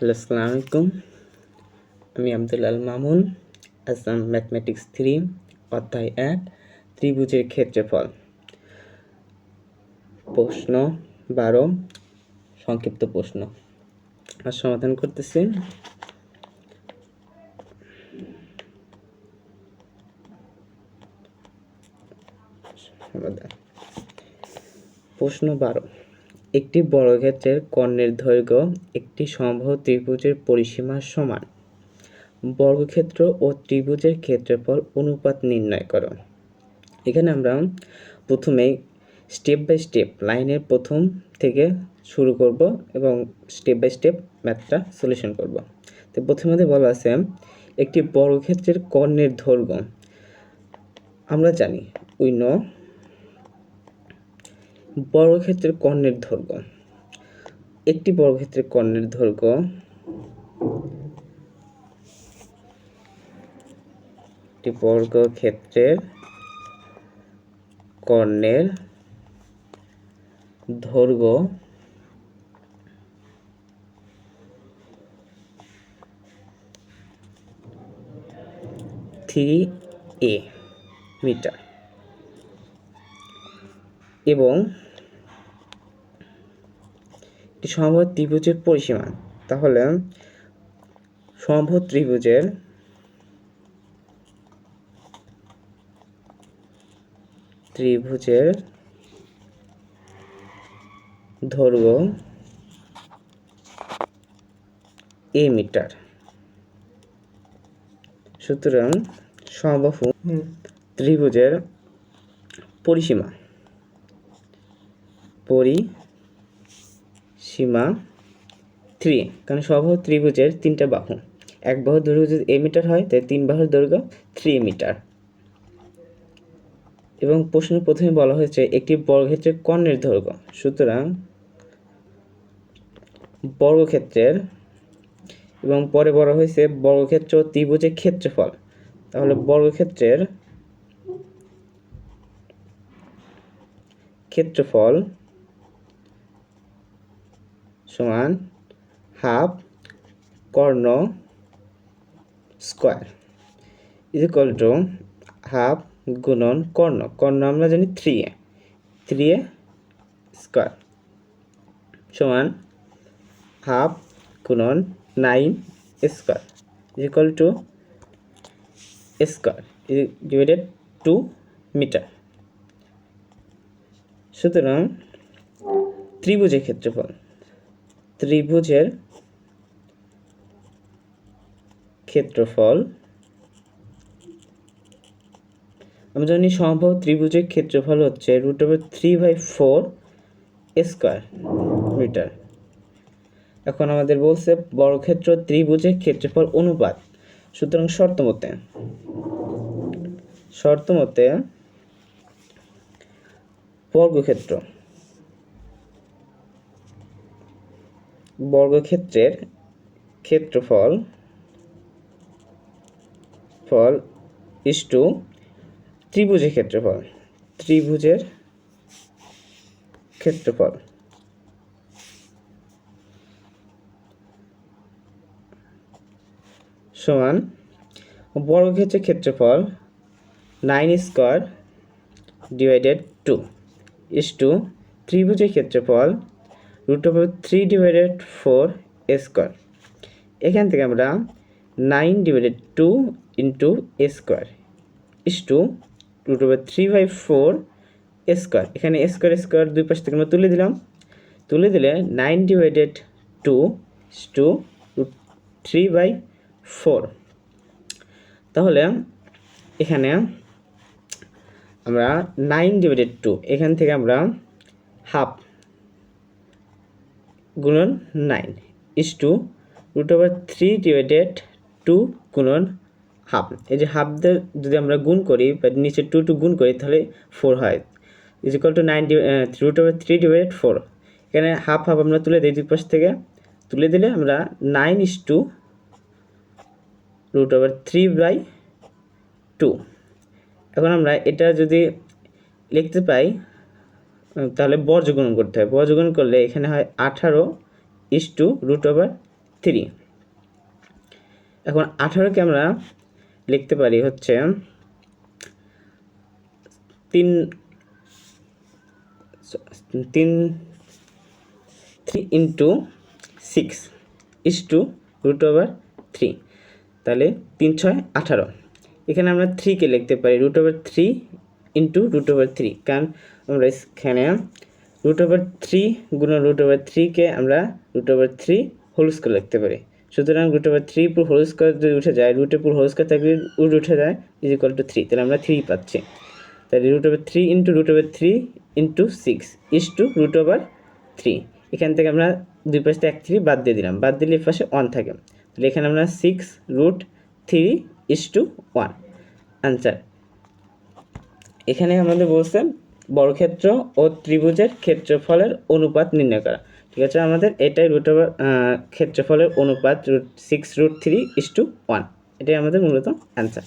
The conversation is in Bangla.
হ্যালো, আসসালামু আলাইকুম। আমি আব্দুল আল মামুন, আসাম ম্যাথমেটিক্স থ্রি, অধ্যায় এক, ত্রিভুজের ক্ষেত্রফল। প্রশ্ন বারো, সংক্ষিপ্ত প্রশ্ন। আর সমাধান করতেছি। প্রশ্ন বারো। একটি বর্গক্ষেত্রের কর্ণের দৈর্ঘ্য একটি সম্ভব ত্রিভুজের পরিসীমার সমান। বর্গক্ষেত্র ও ত্রিভুজের ক্ষেত্রফল অনুপাত নির্ণয় করো। এখানে আমরা প্রথমে স্টেপ বাই স্টেপ লাইনের প্রথম থেকে শুরু করব এবং স্টেপ বাই স্টেপ ম্যাথটা সলিউশন করব। তো প্রথমে বলা আছে একটি বর্গক্ষেত্রের কর্ণের দৈর্ঘ্য। আমরা জানি উই নো বর্গক্ষেত্রের কর্ণের দৈর্ঘ্য। একটি বর্গক্ষেত্রের কর্ণের দৈর্ঘ্য একটি বর্গক্ষেত্রের কর্ণের দৈর্ঘ্য থ্রি এ মিটার। এবং একটি সমবাহু ত্রিভুজের পরিসীমা। তাহলে সমবাহু ত্রিভুজের ত্রিভুজের দৈর্ঘ্য এ মিটার। সুতরাং সমবাহু ত্রিভুজের পরিসীমা। পরিসীমা থ্রি কারণ সমবাহু ত্রিভুজের তিনটা বাহু। এক বাহুর দৈর্ঘ্য যদি এ মিটার হয়, তাই তিন বাহুর দৈর্ঘ্য থ্রি মিটার। এবং প্রশ্ন প্রথমে বলা হয়েছে, একটি বর্গক্ষেত্রের কর্ণের দৈর্ঘ্য। সুতরাং বর্গক্ষেত্রের এবং পরে বলা হয়েছে, বর্গক্ষেত্র ত্রিভুজের ক্ষেত্রফল। তাহলে বর্গক্ষেত্রের ক্ষেত্রফল সমান half Karna square is equal to half গুণন কর্ণ। কর্ণ আমরা জানি three A. Three A square সমান হাফ গুণন nine square is equal to square divided to meter সুতরাং ত্রিভুজের ক্ষেত্রফল ত্রিভুজের ক্ষেত্রফল। আমরা জানি সম্ভব ত্রিভুজের ক্ষেত্রফল হচ্ছে root over three by four square meter এখন আমাদের বলছে বর্গক্ষেত্র ত্রিভুজের ক্ষেত্রফল অনুপাত। সুতরাং শর্ত মতে শর্ত মতে বর্গক্ষেত্র বর্গক্ষেত্রের ক্ষেত্রফল, ফল ইস টু ত্রিভুজের ক্ষেত্রফল ত্রিভুজের ক্ষেত্রফল। সমান বর্গক্ষেত্রের ক্ষেত্রফল nine square divided to is to ত্রিভুজের ক্ষেত্রফল root over three divided four square এখান থেকে আমরা nine divided to into square is to root over three by four square এখানে স্কোয়ার স্কোয়ার দুই পাশ থেকে আমরা তুলে দিলাম। তুলে দিলে nine divided to is to root three by four তাহলে এখানে আমরা নাইন ডিভাইডেড টু এখান থেকে আমরা হাফ গুণন nine is to root over three divided to গুণন হাফ। এই যে হাফদের যদি আমরা গুণ করি বা নিচে টু টু গুণ করি, তাহলে ফোর হয়। Is equal to nine root over three divided four. এখানে হাফ হাফ আমরা তুলে দিই দুই থেকে। তুলে দিলে আমরা nine is to root over three by two. এখন আমরা এটা যদি লিখতে পাই তাহলে বর্জগুণ করতে হয়। বর্জগুণ করলে এখানে হয় আঠারো is to root over three এখন আঠারোকে আমরা লিখতে পারি হচ্ছে তিন তিন three into six is to root over three তাহলে তিন, ছয়, আঠারো। এখানে আমরা থ্রিকে লিখতে পারি root over three into root over three কারণ আমরা এখানে। রুট ওভার থ্রি গুণ রুট ওভার থ্রিকে আমরা root over three whole square লিখতে পারি। সুতরাং রুট ওভার থ্রি পুর হোল স্কোয়ার যদি উঠে যায় রুটের পুর হোল স্কোয়ার থাকলে রুট উঠে যায় ইজ ইকুয়াল টু থ্রি তাহলে আমরা থ্রি পাচ্ছি। তাহলে root over three into root over three into six is to root over three এখান থেকে আমরা দুই পাশে এক থ্রি বাদ দিয়ে দিলাম, বাদ দিলে পাশে ওয়ান থাকে। তাহলে এখানে আমরা six root three is to one answer এখানে আমাদের বলছে বর্গক্ষেত্র ও ত্রিভুজের ক্ষেত্রফলের অনুপাত নির্ণয় করা। ঠিক আছে, আমাদের এটাই রুট ওভার ক্ষেত্রফলের অনুপাত root six root three is to one এটাই আমাদের মূলত অ্যান্সার